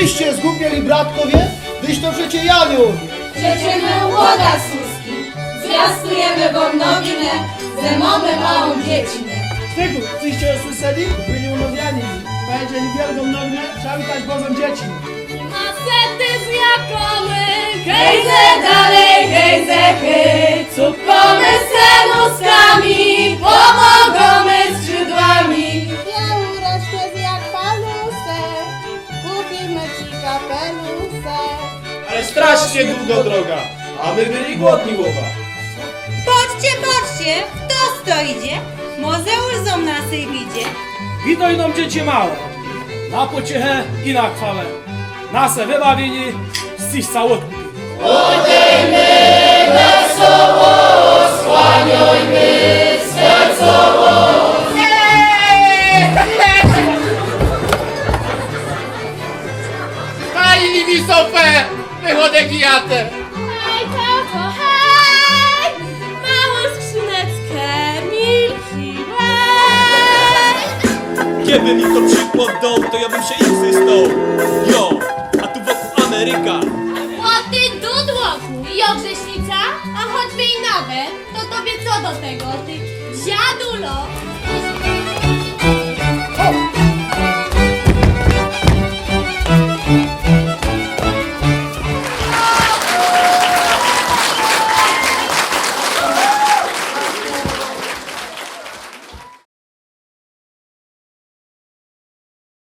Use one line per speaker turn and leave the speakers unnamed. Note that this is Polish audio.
Wyście zgłupieli bratkowie, gdyż to przecie Janiu.
Krzyczymy łoda Suski, zwiastujemy wam nowinę, zemomy małą dziecinę.
Tygu, czyście usłyszeli? Byli umawiani. Powiedzieli wielką nognę, szawitać Bogom dzieci.
Strasznie długo droga, a my byli głodni łowa.
Patrzcie, patrzcie, kto to idzie? Mozeusz zo naszej widzie.
Witaj nam dzieci małe, na pociechę i na chwałę. Nasze wybawieni z tych całotków.
Fajni mi sopę, wychodek i jatę.
Hej, tato, hej, małą skrzyneczkę, Milki Way.
Kiedy mi to przykładał, to ja bym się ich zystał Jo, a tu wokół Ameryka
O ty dudłoku, jogrześnica, a choćby i nawet, to tobie co do tego, ty dziadulo?